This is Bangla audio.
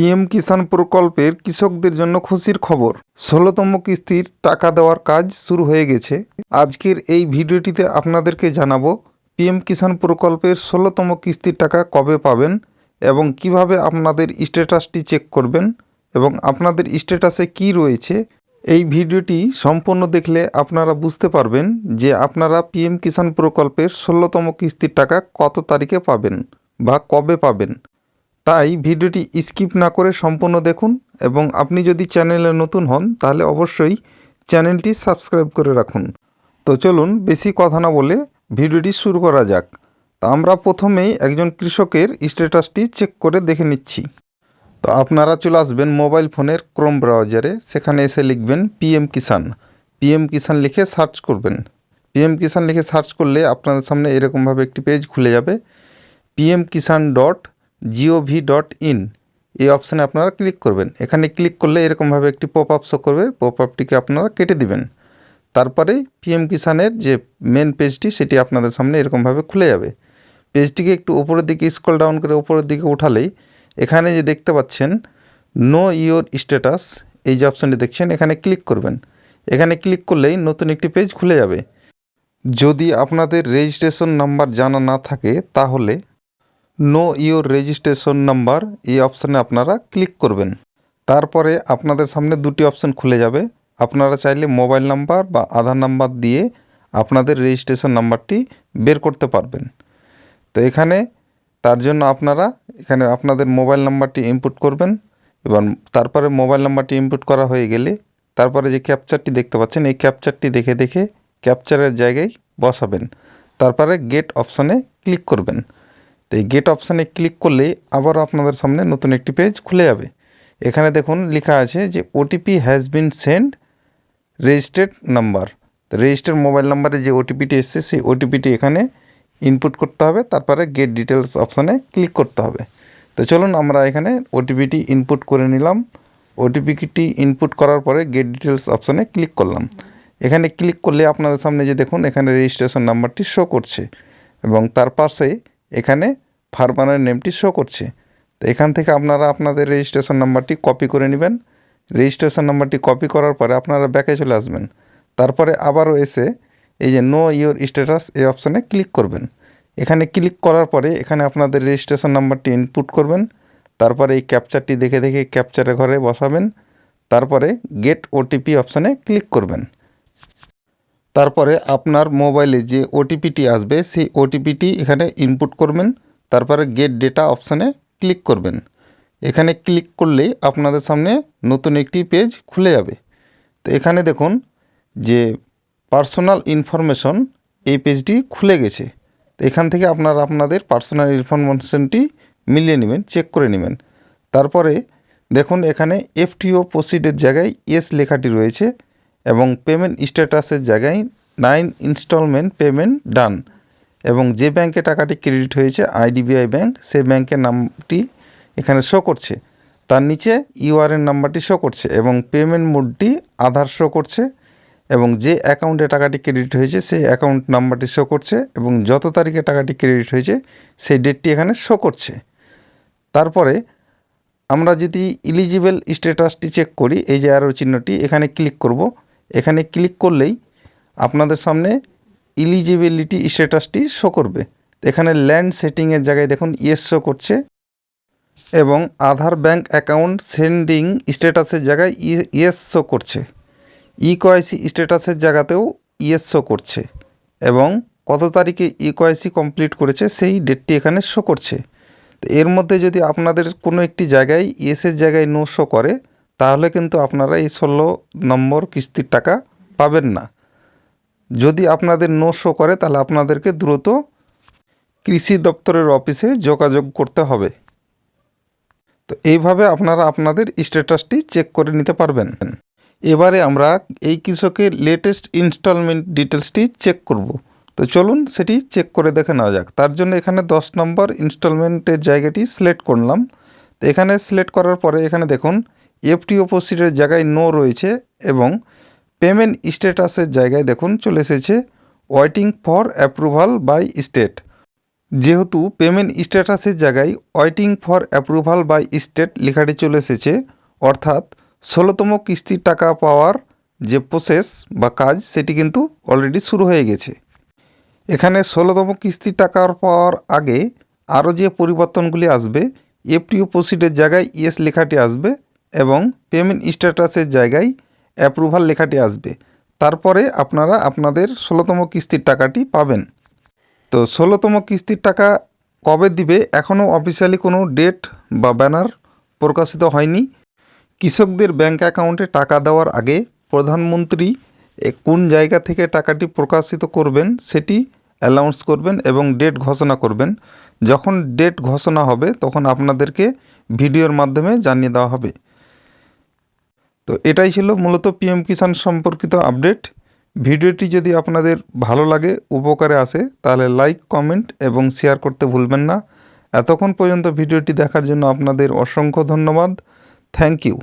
পিএম কিষাণ প্রকল্পের কৃষকদের জন্য খুশির খবর। ষোলোতম কিস্তির টাকা দেওয়ার কাজ শুরু হয়ে গেছে। আজকের এই ভিডিওটিতে আপনাদেরকে জানাব, পিএম কিষাণ প্রকল্পের ষোলোতম কিস্তির টাকা কবে পাবেন এবং কীভাবে আপনাদের স্ট্যাটাসটি চেক করবেন এবং আপনাদের স্ট্যাটাসে কি রয়েছে। এই ভিডিওটি সম্পূর্ণ দেখলে আপনারা বুঝতে পারবেন যে আপনারা পিএম কিষাণ প্রকল্পের ষোলোতম কিস্তির টাকা কত তারিখে পাবেন বা কবে পাবেন। তাই ভিডিওটি স্কিপ না করে সম্পূর্ণ দেখুন এবং আপনি যদি চ্যানেলে নতুন হন, তাহলে অবশ্যই চ্যানেলটি সাবস্ক্রাইব করে রাখুন। তো চলুন বেশি কথা না বলে ভিডিওটি শুরু করা যাক। তা আমরা প্রথমেই একজন কৃষকের স্ট্যাটাসটি চেক করে দেখে নিচ্ছি। তো আপনারা চলে আসবেন মোবাইল ফোনের ক্রোম ব্রাউজারে, সেখানে এসে লিখবেন পিএম কিষান পিএম কিষান লিখে সার্চ করবেন। পিএম কিষান লিখে সার্চ করলে আপনাদের সামনে এরকমভাবে একটি পেজ খুলে যাবে। PM Kisan dot G O V dot in এই অপশানে আপনারা ক্লিক করবেন। এখানে ক্লিক করলে এরকমভাবে একটি পপ আপ শো করবে। পপ আপটিকে আপনারা কেটে দিবেন। তারপরে পিএম কিষানের যে মেন পেজটি সেটি আপনাদের সামনে এরকমভাবে খুলে যাবে। পেজটিকে একটু উপরের দিকে স্ক্রল ডাউন করে উপরের দিকে উঠালেই এখানে যে দেখতে পাচ্ছেন নো ইওর স্ট্যাটাস এই যে অপশানটি দেখছেন, এখানে ক্লিক করবেন। এখানে ক্লিক করলেই নতুন একটি পেজ খুলে যাবে। যদি আপনাদের রেজিস্ট্রেশন নাম্বার জানা না থাকে, তাহলে নো ইওর রেজিস্ট্রেশন নাম্বার এই অপশানে আপনারা ক্লিক করবেন। তারপরে আপনাদের সামনে দুটি অপশান খুলে যাবে। আপনারা চাইলে মোবাইল নাম্বার বা আধার নাম্বার দিয়ে আপনাদের রেজিস্ট্রেশন নাম্বারটি বের করতে পারবেন। তো এখানে তার জন্য আপনারা এখানে আপনাদের মোবাইল নাম্বারটি ইনপুট করবেন এবং তারপরে মোবাইল নাম্বারটি ইনপুট করা হয়ে গেলে তারপরে যে ক্যাপচারটি দেখতে পাচ্ছেন, এই ক্যাপচারটি দেখে দেখে ক্যাপচারের জায়গায় বসাবেন। তারপরে গেট অপশানে ক্লিক করবেন। তো এই গেট অপশানে ক্লিক করলেই আবারও আপনাদের সামনে নতুন একটি পেজ খুলে যাবে। এখানে দেখুন লেখা আছে যে OTP has been send registered number তো রেজিস্টার্ড মোবাইল নাম্বারে যে ওটিপিটি এসছে, সেই ওটিপিটি এখানে ইনপুট করতে হবে, তারপরে গেট ডিটেলস অপশানে ক্লিক করতে হবে। তো চলুন আমরা এখানে ওটিপিটি ইনপুট করে নিলাম। ওটিপিটি ইনপুট করার পরে গেট ডিটেলস অপশানে ক্লিক করলাম। এখানে ক্লিক করলে আপনাদের সামনে যে দেখুন, এখানে রেজিস্ট্রেশন নাম্বারটি শো করছে এবং তার পাশে এখানে ফার্মারের নেমটি শো করছে। তো এখান থেকে আপনারা আপনাদের রেজিস্ট্রেশন নাম্বারটি কপি করে নেবেন। রেজিস্ট্রেশন নাম্বারটি কপি করার পরে আপনারা ব্যাকে চলে আসবেন। তারপরে আবারও এসে এই যে নো ইওর স্ট্যাটাস এই অপশানে ক্লিক করবেন। এখানে ক্লিক করার পরে এখানে আপনাদের রেজিস্ট্রেশন নাম্বারটি ইনপুট করবেন। তারপরে এই ক্যাপচারটি দেখে দেখে ক্যাপচারের ঘরে বসাবেন। তারপরে গেট ওটিপি অপশানে ক্লিক করবেন। তারপরে আপনার মোবাইলে যে ওটিপিটি আসবে, সেই ওটিপিটি এখানে ইনপুট করবেন, তারপরে গেট ডেটা অপশানে ক্লিক করবেন। এখানে ক্লিক করলেই আপনাদের সামনে নতুন একটি পেজ খুলে যাবে। তো এখানে দেখুন যে পার্সোনাল ইনফরমেশন এই পেজটি খুলে গেছে। তো এখান থেকে আপনারা আপনাদের পার্সোনাল ইনফরমেশনটি মিলিয়ে নেবেন চেক করে নেবেন। তারপরে দেখুন এখানে এফটিও প্রসিডের জায়গায় এস লেখাটি রয়েছে। এবং পেমেন্ট স্ট্যাটাসের জায়গায় নাইন ইনস্টলমেন্ট পেমেন্ট ডান এবং যে ব্যাংকে টাকাটি ক্রেডিট হয়েছে আইডিবিআই ব্যাংক সে ব্যাংকের নামটি এখানে শো করছে। তার নিচে ইউআরএন নাম্বারটি শো করছে এবং পেমেন্ট মোডটি আধার শো করছে এবং যে অ্যাকাউন্টে টাকাটি ক্রেডিট হয়েছে, সেই অ্যাকাউন্ট নাম্বারটি শো করছে এবং যত তারিখে টাকাটি ক্রেডিট হয়েছে, সেই ডেটটি এখানে শো করছে। তারপরে আমরা যদি ইলিজিবল স্ট্যাটাসটি চেক করি, এই যে আরও চিহ্নটি, এখানে ক্লিক করব। এখানে ক্লিক করলেই আপনাদের সামনে ইলিজিবিলিটি স্ট্যাটাসটি শো করবে। এখানে ল্যান্ড সেটিংয়ের জায়গায় দেখুন ইয়েস শো করছে এবং আধার ব্যাংক অ্যাকাউন্ট সেন্ডিং স্ট্যাটাসের জায়গায় ইয়েস শো করছে। ইকোআইসি স্ট্যাটাসের জায়গাতেও ইয়েস শো করছে এবং কত তারিখে ইকোআইসি কমপ্লিট করেছে সেই ডেটটি এখানে শো করছে। তো এর মধ্যে যদি আপনাদের কোনো একটি জায়গায় ইয়েসের জায়গায় নো শো করে তাহলে কিন্তু আপনারা এই ষোলো নম্বর কিস্তির টাকা পাবেন না। যদি আপনাদের নো শো করে, তাহলে আপনাদেরকে দ্রুত কৃষি দপ্তরের অফিসে যোগাযোগ করতে হবে। তো এইভাবে আপনারা আপনাদের স্ট্যাটাসটি চেক করে নিতে পারবেন। এবারে আমরা এই কৃষকের লেটেস্ট ইনস্টলমেন্ট ডিটেলসটি চেক করব। তো চলুন সেটি চেক করে দেখে নেওয়া যাক। তার জন্য এখানে দশ নম্বর ইনস্টলমেন্টের জায়গাটি সিলেক্ট করলাম। তো এখানে সিলেক্ট করার পরে এখানে দেখুন এফটিও প্রসিডের জায়গায় নো রয়েছে এবং পেমেন্ট স্ট্যাটাসের জায়গায় দেখুন চলে এসেছে waiting for approval by state যেহেতু পেমেন্ট স্ট্যাটাসের জায়গায় waiting for approval by state লেখাটি চলে এসেছে, অর্থাৎ ষোলোতম কিস্তির টাকা পাওয়ার যে প্রসেস বা কাজ সেটি কিন্তু অলরেডি শুরু হয়ে গেছে। এখানে ষোলোতম কিস্তির টাকা পাওয়ার আগে আরও যে পরিবর্তনগুলি আসবে, এফটিও প্রসিডের জায়গায় ইয়েস লেখাটি আসবে এবং পেমেন্ট স্ট্যাটাসের জায়গায় অ্যাপ্রুভাল লেখাটি আসবে। তারপরে আপনারা আপনাদের ষোলোতম কিস্তির টাকাটি পাবেন। তো ষোলোতম কিস্তির টাকা কবে দিবে এখনও অফিসিয়ালি কোনো ডেট বা ব্যানার প্রকাশিত হয়নি। কৃষকদের ব্যাংক অ্যাকাউন্টে টাকা দেওয়ার আগে প্রধানমন্ত্রী কোন জায়গা থেকে টাকাটি প্রকাশিত করবেন সেটি অ্যানাউন্স করবেন এবং ডেট ঘোষণা করবেন। যখন ডেট ঘোষণা হবে তখন আপনাদেরকে ভিডিওর মাধ্যমে জানিয়ে দেওয়া হবে। তো এটাই ছিল মূলত পিএম কিষাণ সম্পর্কিত আপডেট ভিডিওটি যদি আপনাদের ভালো লাগে, উপকারে আসে, তাহলে লাইক কমেন্ট এবং শেয়ার করতে ভুলবেন না। এতক্ষণ পর্যন্ত ভিডিওটি দেখার জন্য আপনাদের অসংখ্য ধন্যবাদ। Thank you